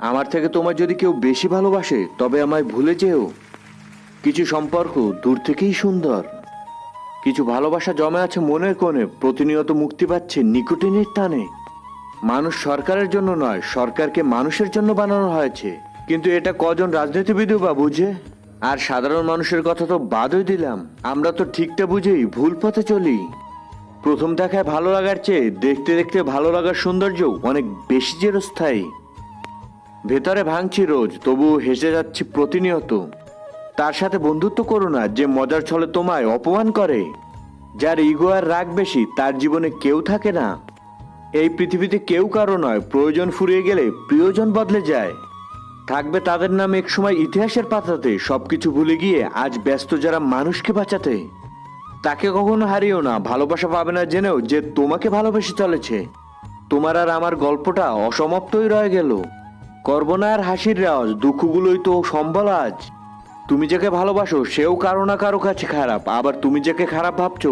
আমার থেকে তোমার যদি কেউ বেশি ভালোবাসে, তবে আমায় ভুলে যেও। কিছু সম্পর্ক দূর থেকেই সুন্দর। কিছু ভালোবাসা জমে আছে মনের কোণে, প্রতিনিয়ত মুক্তি পাচ্ছে নিকোটিনের টানে। মানুষ সরকারের জন্য নয়, সরকারকে মানুষের জন্য বানানো হয়েছে। কিন্তু এটা কজন রাজনীতিবিদও বা বুঝে? আর সাধারণ মানুষের কথা তো বাদই দিলাম। আমরা তো ঠিকটা বুঝেই ভুল পথে চলি। প্রথম দেখায় ভালো লাগার চেয়ে দেখতে দেখতে ভালো লাগার সৌন্দর্য অনেক বেশি চিরস্থায়ী। ভেতরে ভাঙছি রোজ তবু হেসে যাচ্ছি প্রতিনিয়ত। তার সাথে বন্ধুত্ব করো না, যে মজার ছলে তোমায় অপমান করে। যার ইগো আর রাগ বেশি, তার জীবনে কেউ থাকে না। এই পৃথিবীতে কেউ কারও নয়, প্রয়োজন ফুরিয়ে গেলে প্রিয়জন বদলে যায়। থাকবে তাদের নাম একসময় ইতিহাসের পাতাতে, সবকিছু ভুলে গিয়ে আজ ব্যস্ত যারা মানুষকে বাঁচাতে। তাকে কখনো হারিও না, ভালোবাসা পাবে না জেনেও যে তোমাকে ভালোবেসে চলেছে। তোমার আর আমার গল্পটা অসমাপ্তই রয়ে গেল। করব না আর হাসির রেওয়াজ দুঃখগুলোই তো সম্বল আজ। তুমি যাকে ভালোবাসো, সেও কারও না কারও কাছে খারাপ। আবার তুমি যাকে খারাপ ভাবছ,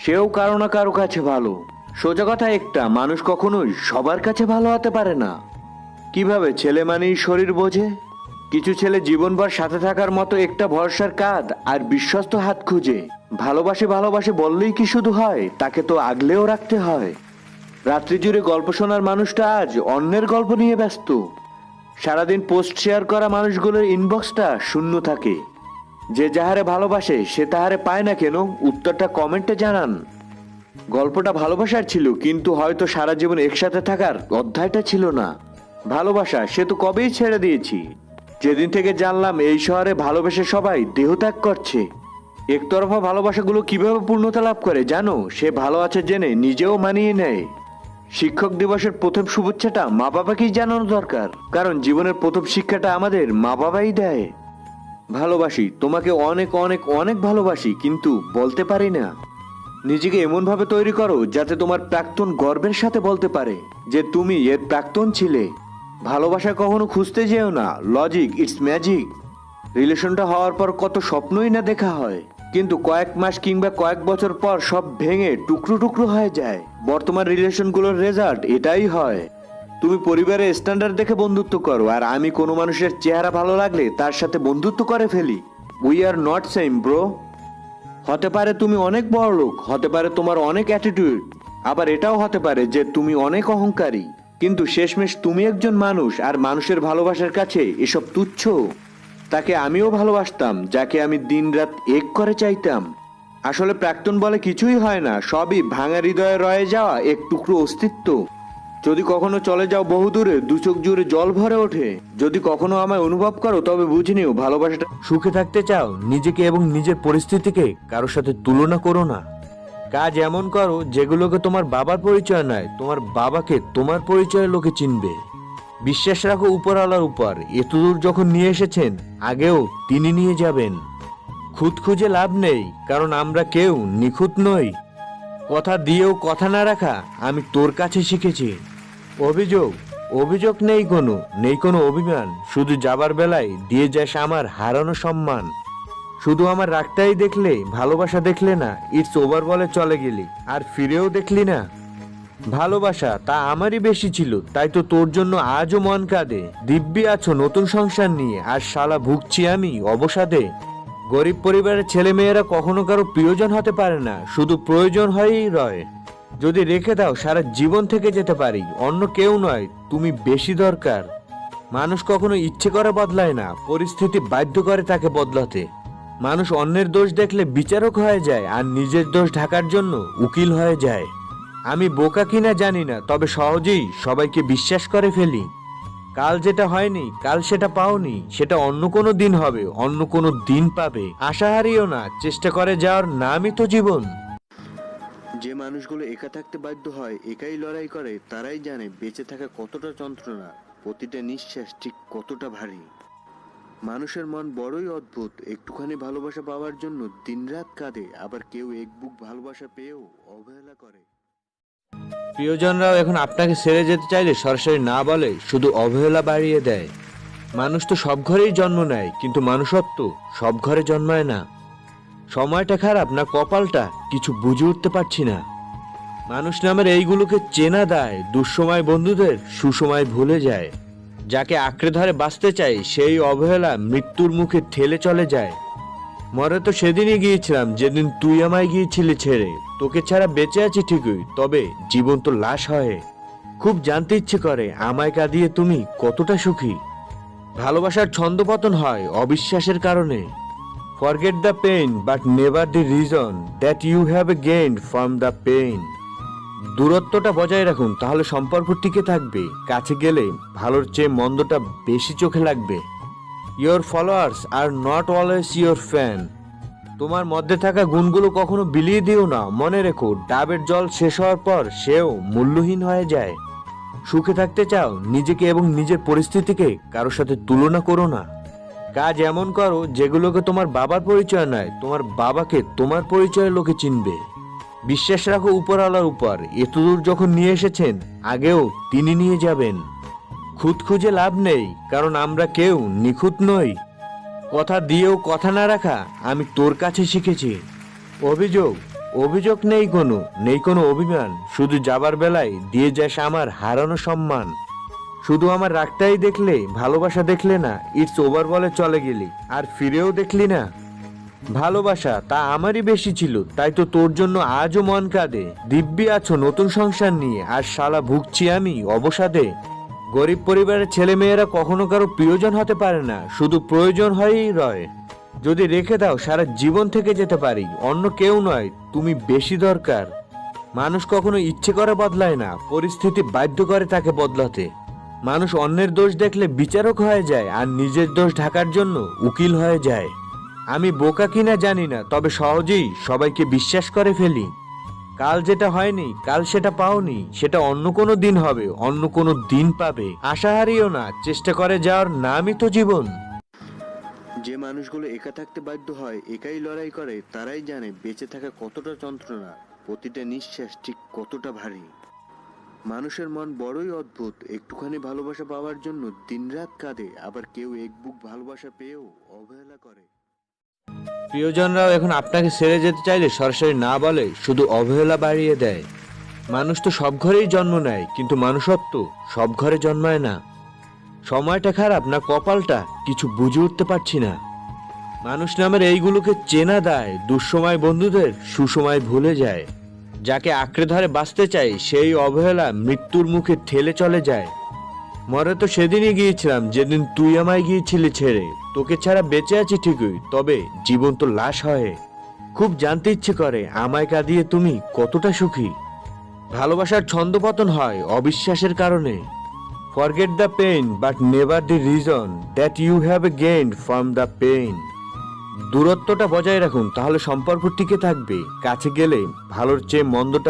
সেও কারও না কারও কাছে ভালো। সোজা কথা একটা, মানুষ কখনোই সবার কাছে ভালো হতে পারে না। কীভাবে ছেলে মানেই শরীর বোঝে? কিছু ছেলে জীবনভর সাথে থাকার মতো একটা ভরসার কাঁধ আর বিশ্বস্ত হাত খুঁজে। ভালোবাসে ভালোবাসে বললেই কি শুধু হয়, তাকে তো আগলেও রাখতে হয়। রাত্রি জুড়ে গল্প শোনার মানুষটা আজ অন্যের গল্প নিয়ে ব্যস্ত। সারাদিন পোস্ট শেয়ার করা মানুষগুলোর ইনবক্সটা শূন্য থাকে। যে যাহারে ভালোবাসে, সে তাহারে পায় না কেন? উত্তরটা কমেন্টে জানান। গল্পটা ভালোবাসার ছিল, কিন্তু হয়তো সারা জীবন একসাথে থাকার অধ্যায়টা ছিল না। ভালোবাসা, সে তো কবেই ছেড়ে দিয়েছি। যেদিন থেকে জানলাম, এই শহরে ভালোবেসে সবাই দেহত্যাগ করছে। একতরফা ভালোবাসাগুলো কীভাবে পূর্ণতা লাভ করে জানো? সে ভালো আছে জেনে নিজেও মানিয়ে নেয়। শিক্ষক দিবসের প্রথম শুভেচ্ছাটা মা বাবাকেই জানানো দরকার, কারণ জীবনের প্রথম শিক্ষাটা আমাদের মা বাবাই দেয়। ভালোবাসি, তোমাকে অনেক অনেক অনেক ভালোবাসি, কিন্তু বলতে পারি না। নিজেকে এমনভাবে তৈরি করো যাতে তোমার প্রাক্তন গর্বের সাথে বলতে পারে যে তুমি এর প্রাক্তন ছিলে। ভালোবাসা কখনো খুঁজতে যেও না লজিক ইটস ম্যাজিক রিলেশনটা হওয়ার পর কত স্বপ্নই না দেখা হয়। কিন্তু কয়েক মাস কিংবা কয়েক বছর পর সব ভেঙে টুকরো টুকরো হয়ে যায়। বর্তমান রিলেশনগুলোর রেজাল্ট এটাই হয়। তুমি পরিবারের স্ট্যান্ডার্ড দেখে বন্ধুত্ব করো, আর আমি কোনো মানুষের চেহারা ভালো লাগলে তার সাথে বন্ধুত্ব করে ফেলি। We are not same bro হতে পারে তুমি অনেক বড় লোক, হতে পারে তোমার অনেক অ্যাটিটিউড আবার এটাও হতে পারে যে তুমি অনেক অহংকারী। কিন্তু শেষমেশ তুমি একজন মানুষ, আর মানুষের ভালোবাসার কাছে এসব তুচ্ছ। তাকে আমিও ভালোবাসতাম, যাকে আমি দিনরাত এক করে চাইতাম। আসলে প্রাক্তন বলে কিছুই হয় না, সবই ভাঙা হৃদয়ে রয়ে যাওয়া এক টুকরো অস্তিত্ব। যদি কখনো চলে যাও বহুদূরে দু চোখ জুড়ে জল ভরে ওঠে। যদি কখনো আমায় অনুভব করো, তবে বুঝে নিও, ভালোবাসাটা সুখে থাকতে চাও, নিজেকে এবং নিজের পরিস্থিতিকে কারোর সাথে তুলনা করো না। কাজ এমন করো, যেগুলোকে তোমার বাবার পরিচয় নয়, তোমার বাবাকে তোমার পরিচয়ের লোকে চিনবে। বিশ্বাস রাখো উপরওয়ালার উপর। এতদূর যখন নিয়ে এসেছেন, আগেও তিনি নিয়ে যাবেন। খুদ খুঁজে লাভ নেই, কারণ আমরা কেউ নিখুঁত নই। কথা দিয়েও কথা না রাখা আমি তোর কাছে শিখেছি। অভিযোগ অভিযোগ নেই কোনো নেই কোনো অভিমান। শুধু যাবার বেলায় দিয়ে যাস আমার হারানো সম্মান। শুধু আমার রাগটাই দেখলে, ভালোবাসা দেখলে না, ইটস ওভার বলে চলে গেলি। আর ফিরেও দেখলি না। ভালোবাসা তা আমারই বেশি ছিল, তাই তো তোর জন্য আজও মন কাঁদে। দিব্যি আছো নতুন সংসার নিয়ে, আর শালা ভুগছি আমি অবসাদে। গরিব পরিবারের ছেলে মেয়েরা কখনো কারও প্রিয়জন হতে পারে না, শুধু প্রয়োজন হয়েই রয়। যদি রেখে দাও, সারা জীবন থেকে যেতে পারি, অন্য কেউ নয়, তুমি বেশি দরকার। মানুষ কখনো ইচ্ছে করে বদলায় না, পরিস্থিতি বাধ্য করে তাকে বদলাতে। মানুষ অন্যের দোষ দেখলে বিচারক হয়ে যায়, আর নিজের দোষ ঢাকার জন্য উকিল হয়ে যায়। আমি বোকা কিনা জানি না, তবে সহজেই সবাইকে বিশ্বাস করে ফেলি। কাল যেটা হয়নি, কাল সেটা পাওনি, সেটা অন্য কোনো দিন হবে, অন্য কোনো দিন পাবে। আশা হারিও না, চেষ্টা করে যাওয়ার নামই তো জীবন। যে মানুষগুলো একা থাকতে বাধ্য হয়, একাই লড়াই করে, তারাই জানে বেঁচে থাকা কতটা যন্ত্রণা, প্রতিটা নিঃশ্বাস ঠিক কতটা ভারী। মানুষের মন বড়ই অদ্ভুত, একটুখানি ভালোবাসা পাওয়ার জন্য দিনরাত কাঁদে, আবার কেউ এক বুক ভালোবাসা পেয়েও অবহেলা করে। প্রিয়জনরাও এখন আপনাকে ছেড়ে যেতে চাইলে সরাসরি না বলে, শুধু অবহেলা বাড়িয়ে দেয়। মানুষ তো সব ঘরেই জন্ম নেয়, কিন্তু মানুষত্ব সব ঘরে জন্মায় না। সময়টা খারাপ না কপালটা, কিছু বুঝে উঠতে পারছি না। মানুষ নামের এইগুলোকে চেনা দেয়, দুঃসময় বন্ধুদের, সুসময় ভুলে যায়। যাকে আঁকড়ে ধরে বাঁচতে চাই সেই অবহেলা মৃত্যুর মুখে ঠেলে চলে যায়। মরে তো সেদিনই গিয়েছিলাম, যেদিন তুই আমায় গিয়েছিলি ছেড়ে। তোকে ছাড়া বেঁচে আছি ঠিকই, তবে জীবন তো লাশ হয়। খুব জানতে ইচ্ছে করে, আমায় কাঁদিয়ে তুমি কতটা সুখী। ভালোবাসার ছন্দপতন হয় অবিশ্বাসের কারণে। Forget the pain but never the reason that you have a gain from the pain দূরত্বটা বজায় রাখুন, তাহলে সম্পর্ক টিকে থাকবে। কাছে গেলে ভালোর চেয়ে মন্দটা বেশি চোখে লাগবে। Your followers are not always your fan তোমার মধ্যে থাকা গুণগুলো কখনো বিলিয়ে দিও না। মনে রেখো, ডাবের জল শেষ হওয়ার পর সেও মূল্যহীন হয়ে যায়। সুখে থাকতে চাও, নিজেকে এবং নিজের পরিস্থিতিকে কারোর সাথে তুলনা করো না। কাজ এমন করো, যেগুলোকে তোমার বাবার পরিচয় নয়, তোমার বাবাকে তোমার পরিচয়ের লোকে চিনবে। বিশ্বাস রাখো উপরওয়ালার উপর। এতদূর যখন নিয়ে এসেছেন, আগেও তিনি নিয়ে যাবেন। খুঁত খুঁজে লাভ নেই, কারণ আমরা কেউ নিখুঁত নই। কথা দিয়েও কথা না রাখা আমি তোর কাছে শিখেছি। অভিযোগ অভিযোগ নেই কোনো নেই কোনো অভিমান। শুধু যাবার বেলায় দিয়ে যাস আমার হারানো সম্মান। শুধু আমার রাগটাই দেখলে, ভালোবাসা দেখলে না ইটস ওভার বলে চলে গেলি, আর ফিরেও দেখলি না। ভালোবাসা তা আমারই বেশি ছিল, তাই তো তোর জন্য আজও মন কাঁদে। দিব্যি আছো নতুন সংসার নিয়ে, আর শালা ভুগছি আমি অবসাদে। গরিব পরিবারের ছেলে মেয়েরা কখনো কারও প্রিয়জন হতে পারে না, শুধু প্রয়োজন হয়েই রয়। যদি রেখে দাও, সারা জীবন থেকে যেতে পারি। অন্য কেউ নয়, তুমি বেশি দরকার। মানুষ কখনো ইচ্ছে করে বদলায় না, পরিস্থিতি বাধ্য করে তাকে বদলাতে। মানুষ অন্যের দোষ দেখলে বিচারক হয়ে যায়, আর নিজের দোষ ঢাকার জন্য উকিল হয়ে যায়। আমি বোকা কিনা জানি না, তবে সহজেই সবাইকে বিশ্বাস করে ফেলি। কাল যেটা হয়নি, কাল সেটা পাওনি, সেটা অন্য কোনো দিন হবে, অন্য কোনো দিন পাবে। আশা হারিও না, চেষ্টা করে যাওয়ার নামই তো জীবন। যে মানুষগুলো একা থাকতে বাধ্য হয়, একাই লড়াই করে, তারাই জানে বেঁচে থাকা কতটা যন্ত্রণা, প্রতিটা নিঃশ্বাস ঠিক কতটা ভারী। মানুষের মন বড়ই অদ্ভুত, একটুখানি ভালোবাসা পাওয়ার জন্য দিনরাত কাঁদে, আবার কেউ এক বুক ভালোবাসা পেয়েও অবহেলা করে। প্রিয়জনরাও এখন আপনাকে ছেড়ে যেতে চাইলে সরাসরি না বলে শুধু অবহেলা বাড়িয়ে দেয়। মানুষ তো সব ঘরেই জন্ম নেয়, কিন্তু মানুষত্ব সব ঘরে জন্মায় না। সময়টা খারাপ না কপালটা, কিছু বুঝে উঠতে পারছি না। মানুষ নামের এইগুলোকে চেনা দেয়, দুঃসময় বন্ধুদের, সুসময় ভুলে যায়। যাকে আঁকড়ে ধরে বাঁচতে চাই সেই অবহেলা মৃত্যুর মুখে ঠেলে চলে যায়। মরে তো সেদিনই গিয়েছিলাম, যেদিন তুই আমায় গিয়েছিলি ছেড়ে। তোকে ছাড়া বেঁচে আছি ঠিকই, তবে জীবন তো লাশ হয়। খুব জানতে ইচ্ছে করে, আমায় কাঁদিয়ে তুমি কতটা সুখী। ভালোবাসার ছন্দপতন হয় অবিশ্বাসের কারণে। Forget the pain but never the reason that you have a gain from the pain দূরত্বটা বজায় রাখুন, তাহলে সম্পর্ক টিকে থাকবে। কাছে গেলে ভালোর চেয়ে মন্দটা